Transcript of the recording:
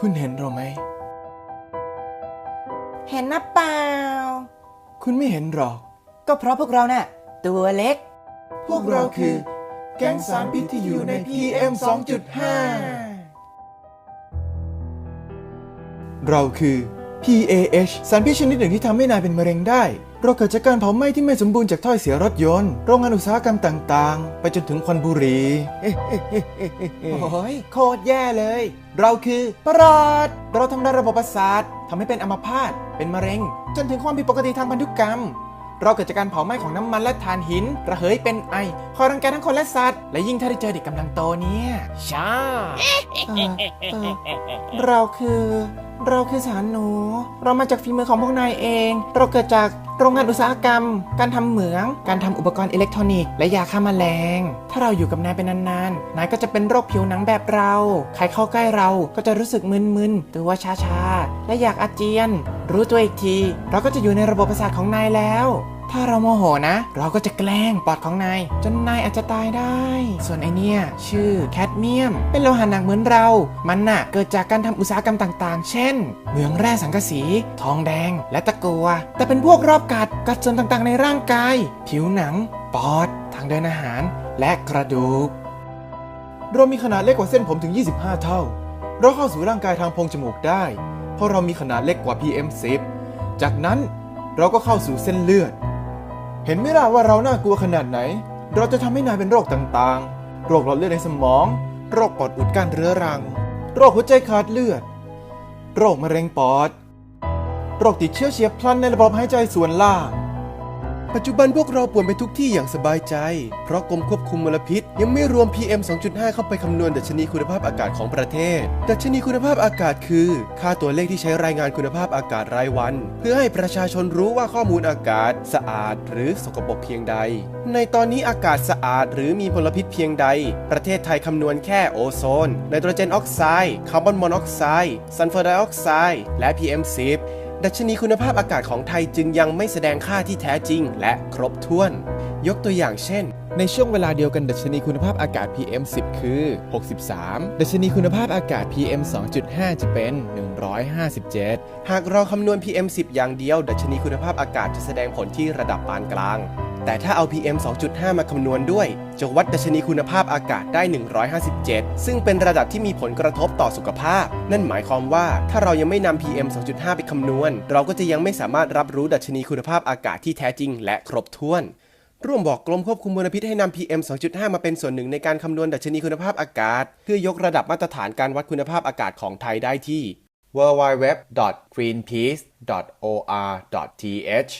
คุณเห็นเราไหม เห็นนะเปล่า คุณไม่เห็นหรอก ก็เพราะพวกเราน่ะ ตัวเล็ก พวกเราคือ แก๊งสารพิษที่อยู่ใน PM 2.5 เราคือ PAH สารพิษชนิดหนึ่งที่ทำให้นายเป็นมะเร็งได้ เราเกิดจากการเผาไหม้ที่ไม่สมบูรณ์จากถ้อยเสียรถยนต์ โรงงานอุตสาหกรรมต่างๆ ไปจนถึงควันบุหรี่โอ้ยโคตรแย่เลย เราคือประหลอดเราทำลายระบบประสาททำให้เป็นอัมพาต เป็นมะเร็ง จนถึงความผิดปกติทางพันธุกรรม เราเกิดจากการเผาไหม้ของน้ำมันและถ่านหิน ระเหยเป็นไอ คอยรังแกทั้งคนและสัตว์ และยิ่งถ้าได้เจอเด็กกำลังโตเนี่ยช้าเราคือ เราคือสารหนู เรามาจากฝีมือของพวกนายเอง เราเกิดจากโรงงานอุตสาหกรรม การทำเหมือง การทำอุปกรณ์อิเล็กทรอนิกส์และยาฆ่าแมลง ถ้าเราอยู่กับนายเป็นนานๆ นายก็จะเป็นโรคผิวหนังแบบเรา ใครเข้าใกล้เราก็จะรู้สึกมึนๆ ตัวชาๆ และอยากอาเจียน รู้ตัวอีกที เราก็จะอยู่ในระบบประสาทของนายแล้ว ถ้าเราโมโหนะ เราก็จะแกล้งปอดของนาย จนนายอาจจะตายได้ ส่วนไอเนี่ย ชื่อแคดเมียม เป็นโลหะหนักเหมือนเรา มันน่ะ เกิดจากการทำอุตสาหกรรมต่างๆ เช่น เหมืองแร่สังกะสี ทองแดง และตะกัว แต่เป็นพวกรอบกัด กัดส่วนต่างๆ ในร่างกาย ผิวหนัง ปอด ทางเดินอาหาร และกระดูก เรามีขนาดเล็กกว่าเส้นผมถึง 25 เท่า เราเข้าสู่ร่างกายทางโพรงจมูกได้ เพราะเรามีขนาดเล็กกว่า PM10 จากนั้นเราก็เข้าสู่เส้นเลือด เห็นไหมล่ะว่าเราน่ากลัวขนาดไหน เราจะทำให้นายเป็นโรคต่างๆ โรคหลอดเลือดในสมอง โรคปอดอุดกั้นเรื้อรัง โรคหัวใจขาดเลือด โรคมะเร็งปอด โรคติดเชื้อเฉียบพลันในระบบหายใจส่วนล่าง ปัจจุบันพวกเราป่วนไปทุกที่อย่างสบายใจ เพราะกรมควบคุมมลพิษ ยังไม่รวม PM 2.5 เข้าไปคำนวณดัชนีคุณภาพอากาศของประเทศ ดัชนีคุณภาพอากาศคือ ค่าตัวเลขที่ใช้รายงานคุณภาพอากาศรายวัน เพื่อให้ประชาชนรู้ว่าข้อมูลอากาศ สะอาด หรือสกปรกเพียงใด ในตอนนี้อากาศสะอาด หรือมีมลพิษเพียงใด ประเทศไทยคำนวณแค่โอโซนไนโตรเจนออกไซด์คาร์บอนมอนอกไซด์ซัลเฟอร์ไดออกไซด์และ PM 10 ดัชนีคุณภาพอากาศของไทยจึงยังไม่แสดงค่าที่แท้จริง และครบถ้วน ยกตัวอย่างเช่น ในช่วงเวลาเดียวกันดัชนีคุณภาพอากาศ PM 10 คือ 63 ดัชนีคุณภาพอากาศ PM 2.5 จะเป็น 157 หากเราคำนวณ PM 10 อย่างเดียว ดัชนีคุณภาพอากาศจะแสดงผลที่ระดับปานกลาง แต่ถ้าเอา PM 2.5 มาคำนวณด้วย จะวัดดัชนีคุณภาพอากาศได้ 157 ซึ่งเป็นระดับที่มีผลกระทบต่อสุขภาพ นั่นหมายความว่าถ้าเรายังไม่นำ PM 2.5 ไปคำนวณ เราก็จะยังไม่สามารถรับรู้ดัชนีคุณภาพอากาศที่แท้จริง และครบถ้วน ร่วมบอกกรมควบคุมมลพิษให้นำ PM 2.5 มาเป็นส่วนหนึ่งในการคำนวณดัชนีคุณภาพอากาศ เพื่อยกระดับมาตรฐานการวัดคุณภาพอากาศของไทยได้ที่ www.greenpeace.or.th